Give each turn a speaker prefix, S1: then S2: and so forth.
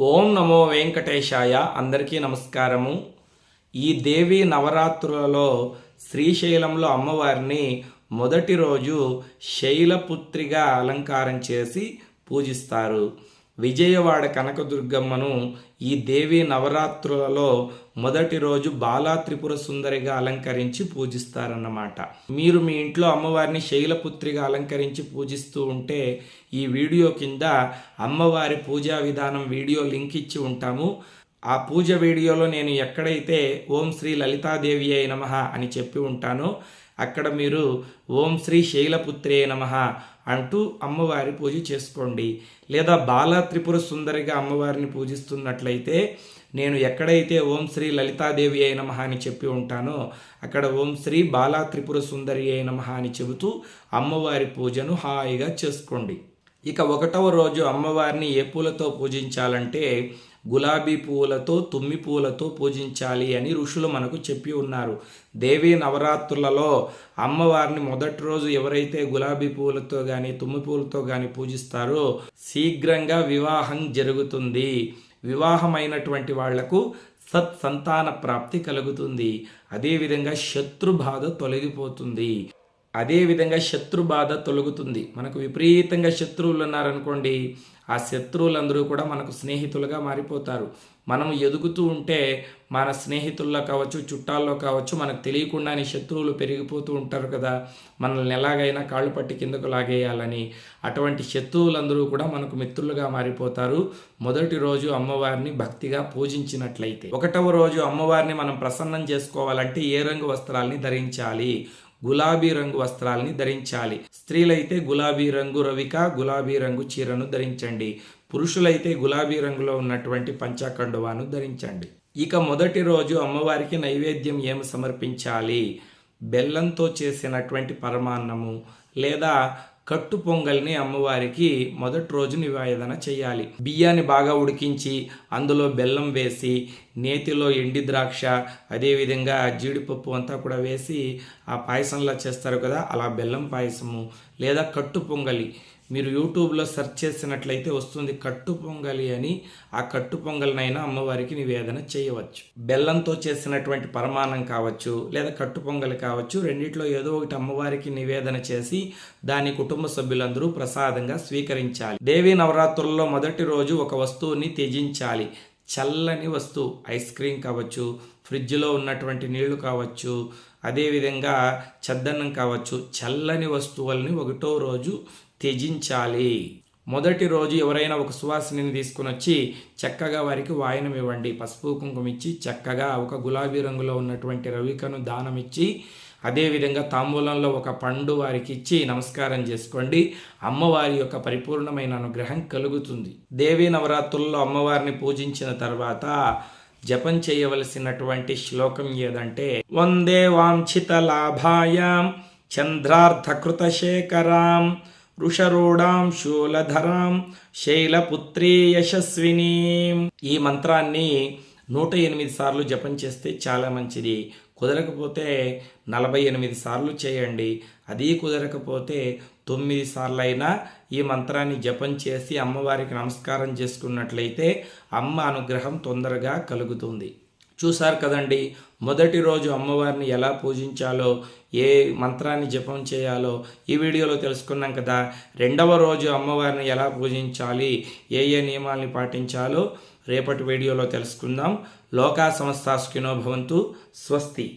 S1: ఓం నమో వెంకటేశాయ. అందరికీ నమస్కారము. ఈ దేవి నవరాత్రులలో శ్రీశైలంలో అమ్మవారిని మొదటి రోజు శైలపుత్రిగా అలంకారం చేసి పూజిస్తారు. విజయవాడ కనకదుర్గమ్మను ఈ దేవి నవరాత్రులలో మొదటి రోజు బాలా త్రిపుర సుందరిగా అలంకరించి పూజిస్తారన్నమాట. మీరు మీ ఇంట్లో అమ్మవారిని శైలపుత్రిగా అలంకరించి పూజిస్తూ ఉంటే ఈ వీడియో కింద అమ్మవారి పూజా విధానం వీడియో లింక్ ఇచ్చి ఉంటాము. ఆ పూజ వీడియోలో నేను ఎక్కడైతే ఓం శ్రీ లలితాదేవి అయి నమ అని చెప్పి ఉంటానో అక్కడ మీరు ఓం శ్రీ శైలపుత్రే నమ అంటూ అమ్మవారి పూజ చేసుకోండి. లేదా బాల త్రిపుర సుందరిగా అమ్మవారిని పూజిస్తున్నట్లయితే నేను ఎక్కడైతే ఓం శ్రీ లలితాదేవి అయి మహా అని చెప్పి ఉంటానో అక్కడ ఓం శ్రీ బాలా త్రిపుర సుందరి అయి మహా అని చెబుతూ అమ్మవారి పూజను హాయిగా చేసుకోండి. ఇక ఒకటవ రోజు అమ్మవారిని ఏ పూలతో పూజించాలంటే గులాబీ పువ్వులతో తుమ్మి పువ్వులతో పూజించాలి అని ఋషులు మనకు చెప్పి ఉన్నారు. దేవీ నవరాత్రులలో అమ్మవారిని మొదటి రోజు ఎవరైతే గులాబీ పువ్వులతో కానీ తుమ్మి పువ్వులతో కానీ పూజిస్తారో శీఘ్రంగా వివాహం జరుగుతుంది. వివాహమైనటువంటి వాళ్ళకు సత్సంతాన ప్రాప్తి కలుగుతుంది. అదేవిధంగా శత్రు బాధ తొలగిపోతుంది. అదేవిధంగా శత్రు బాధ తొలగుతుంది. మనకు విపరీతంగా శత్రువులు ఉన్నారనుకోండి ఆ శత్రువులందరూ కూడా మనకు స్నేహితులుగా మారిపోతారు. మనం ఎదుగుతూ ఉంటే మన స్నేహితుల్లో కావచ్చు చుట్టాల్లో కావచ్చు మనకు తెలియకుండానే శత్రువులు పెరిగిపోతూ ఉంటారు కదా. మనల్ని ఎలాగైనా కాళ్ళు పట్టి కిందకు లాగేయాలని అటువంటి శత్రువులందరూ కూడా మనకు మిత్రులుగా మారిపోతారు. మొదటి రోజు అమ్మవారిని భక్తిగా పూజించినట్లయితే ఒకటవ రోజు అమ్మవారిని మనం ప్రసన్నం చేసుకోవాలంటే ఏ రంగు వస్త్రాల్ని ధరించాలి? గులాబీ రంగు వస్త్రాల్ని ధరించాలి. స్త్రీలైతే గులాబీ రంగు రవిక గులాబీ రంగు చీరను ధరించండి. పురుషులైతే గులాబీ రంగులో ఉన్నటువంటి పంచాకండువాను ధరించండి. ఇక మొదటి రోజు అమ్మవారికి నైవేద్యం ఏమి సమర్పించాలి? బెల్లంతో చేసినటువంటి పరమాన్నము లేదా కట్టు పొంగల్ని అమ్మవారికి మొదటి రోజు నివేదన చేయాలి. బియ్యాన్ని బాగా ఉడికించి అందులో బెల్లం వేసి నేతిలో ఎండి ద్రాక్ష అదేవిధంగా జీడిపప్పు అంతా కూడా వేసి ఆ పాయసంలా చేస్తారు కదా అలా బెల్లం పాయసము లేదా కట్టు పొంగలి. మీరు యూట్యూబ్లో సెర్చ్ చేసినట్లయితే వస్తుంది కట్టు పొంగలి అని. ఆ కట్టు పొంగలినైనా అమ్మవారికి నివేదన చేయవచ్చు. బెల్లంతో చేసినటువంటి పరమాన్నం కావచ్చు లేదా కట్టు పొంగలి కావచ్చు రెండిట్లో ఏదో ఒకటి అమ్మవారికి నివేదన చేసి దాని కుటుంబ సభ్యులందరూ ప్రసాదంగా స్వీకరించాలి. దేవీ నవరాత్రుల్లో మొదటి రోజు ఒక వస్తువుని త్యజించాలి. చల్లని వస్తువు ఐస్ క్రీమ్ కావచ్చు ఫ్రిడ్జ్లో ఉన్నటువంటి నీళ్ళు కావచ్చు అదేవిధంగా చద్దన్నం కావచ్చు చల్లని వస్తువుల్ని ఒకటో రోజు త్యజించాలి. మొదటి రోజు ఎవరైనా ఒక సువాసిని తీసుకుని వచ్చి చక్కగా వారికి వాయనం ఇవ్వండి. పసుపు కుంకుమ ఇచ్చి చక్కగా ఒక గులాబీ రంగులో ఉన్నటువంటి రవికను దానం ఇచ్చి అదేవిధంగా తాంబూలంలో ఒక పండు వారికి ఇచ్చి నమస్కారం చేసుకోండి. అమ్మవారి యొక్క పరిపూర్ణమైన అనుగ్రహం కలుగుతుంది. దేవీ నవరాత్రుల్లో అమ్మవారిని పూజించిన తర్వాత జపం చేయవలసినటువంటి శ్లోకం ఏదంటే వందే వాంఛిత లాభాయాం చంద్రార్థకృతశేఖరాం వృషరూఢాం శూలధరాం శైలపుత్రీ యశస్విని. ఈ మంత్రాన్ని నూట ఎనిమిది సార్లు జపం చేస్తే చాలా మంచిది. కుదరకపోతే నలభై ఎనిమిది సార్లు చేయండి. అది కుదరకపోతే తొమ్మిది సార్లు అయినా ఈ మంత్రాన్ని జపం చేసి అమ్మవారికి నమస్కారం చేసుకున్నట్లయితే అమ్మ అనుగ్రహం తొందరగా కలుగుతుంది. చూసారు కదండి. మొదటి రోజు అమ్మవారిని ఎలా పూజించాలో ఏ మంత్రాన్ని జపం చేయాలో ఈ వీడియోలో తెలుసుకున్నాం కదా. రెండవ రోజు అమ్మవారిని ఎలా పూజించాలి ఏ ఏ నియమాల్ని పాటించాలో రేపటి వీడియోలో తెలుసుకుందాం. లోకా సంస్థ భవంతు స్వస్తి.